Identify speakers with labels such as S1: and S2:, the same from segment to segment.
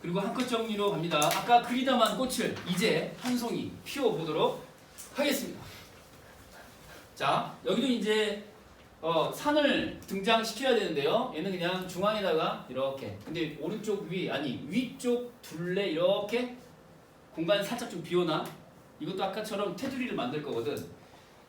S1: 그리고 한컷 정리로 갑니다. 아까 그리다만 꽃을 이제 한 송이 피워보도록 하겠습니다. 자, 여기도 이제 어, 산을 등장시켜야 되는데요. 얘는 그냥 중앙에다가 이렇게. 근데 오른쪽 위, 아니 위쪽 둘레 이렇게 공간 살짝 좀 비워놔. 이것도 아까처럼 테두리를 만들 거거든.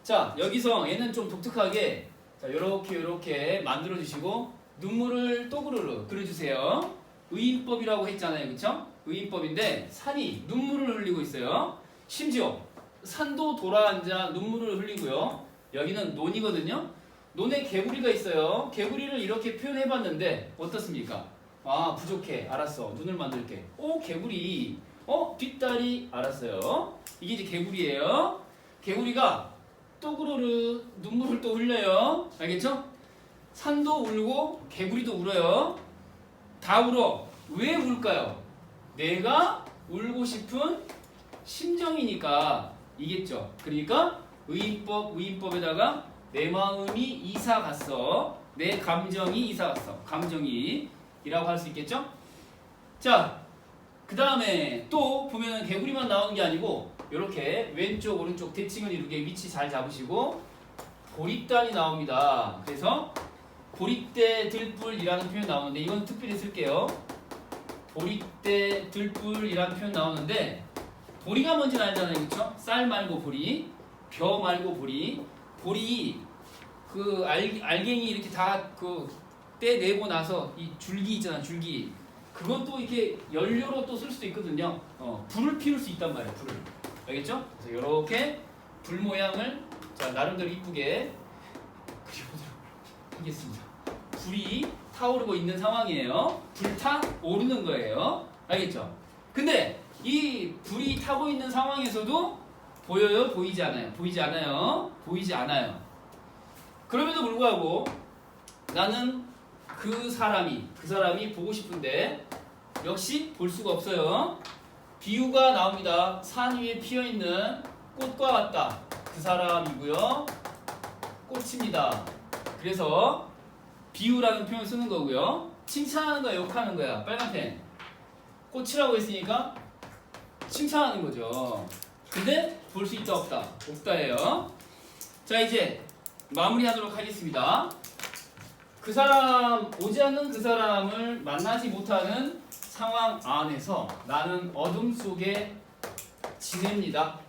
S1: 자, 여기서 얘는 좀 독특하게 자, 요렇게 요렇게 만들어 주시고 눈물을 또그르르 그려주세요. 의인법이라고 했잖아요. 그쵸? 의인법인데 산이 눈물을 흘리고 있어요. 심지어 산도 돌아앉아 눈물을 흘리고요. 여기는 논이거든요. 논에 개구리가 있어요. 개구리를 이렇게 표현해봤는데 어떻습니까? 아 부족해. 알았어. 눈을 만들게. 오 개구리. 어 뒷다리. 알았어요. 이게 이제 개구리예요. 개구리가 또그르르 눈물을 또 흘려요. 알겠죠? 산도 울고 개구리도 울어요. 다 울어. 왜 울까요? 내가 울고 싶은 심정이니까 이겠죠. 그러니까 의인법 의인법에다가 내 마음이 이사 갔어. 내 감정이 이사 갔어. 감정이라고 할 수 있겠죠? 자, 그 다음에 또 보면은 개구리만 나오는 게 아니고 이렇게 왼쪽 오른쪽 대칭을 이루게 위치 잘 잡으시고 보릿단이 나옵니다. 그래서 보릿대 들불이라는 표현 나오는데 이건 특별히 쓸게요. 보릿대 들불이라는 표현 나오는데 보리가 뭔지 알잖아요, 그렇죠? 쌀 말고 보리, 벼 말고 보리, 보리 그 알, 알갱이 이렇게 다 그 떼내고 나서 이 줄기 있잖아, 줄기. 그것도 이렇게 연료로 또 쓸 수도 있거든요. 어, 불을 피울 수 있단 말이에요, 불을. 알겠죠? 그래서 이렇게 불 모양을 자 나름대로 이쁘게 그려보도록 하겠습니다. 불이 타오르고 있는 상황이에요. 불타 오르는 거예요. 알겠죠? 근데 이 불이 타고 있는 상황에서도 보여요? 보이지 않아요? 보이지 않아요? 보이지 않아요. 그럼에도 불구하고 나는 그 사람이 그 사람이 보고 싶은데 역시 볼 수가 없어요. 비유가 나옵니다. 산 위에 피어 있는 꽃과 같다. 그 사람이고요. 꽃입니다. 그래서 비유라는 표현 쓰는 거고요. 칭찬하는 거야, 욕하는 거야. 빨간 펜. 꽃이라고 했으니까 칭찬하는 거죠. 근데 볼 수 있다 없다. 없다예요. 자 이제 마무리하도록 하겠습니다. 그 사람 오지 않는 그 사람을 만나지 못하는 상황 안에서 나는 어둠 속에 지냅니다.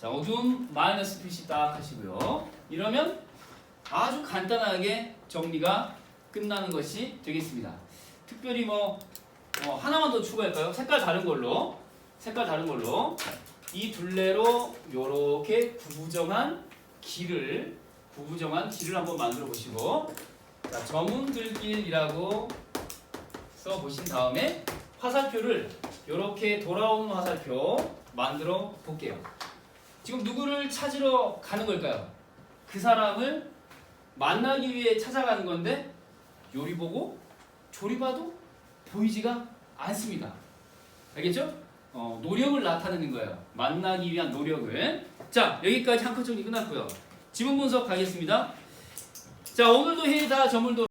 S1: 자 어둠 마이너스 표시 딱 하시고요. 이러면 아주 간단하게 정리가 끝나는 것이 되겠습니다. 특별히 뭐 어, 하나만 더 추가할까요? 색깔 다른 걸로 색깔 다른 걸로 이 둘레로 요렇게 구부정한 길을 구부정한 길을 한번 만들어 보시고 자, 점운들길이라고 써 보신 다음에 화살표를 요렇게 돌아오는 화살표 만들어 볼게요. 지금 누구를 찾으러 가는 걸까요? 그 사람을 만나기 위해 찾아가는 건데 요리 보고 조리 봐도 보이지가 않습니다. 알겠죠? 어, 노력을 나타내는 거예요. 만나기 위한 노력을. 자, 여기까지 한컷 정리 끝났고요. 지문 분석 가겠습니다. 자, 오늘도 해다 저물도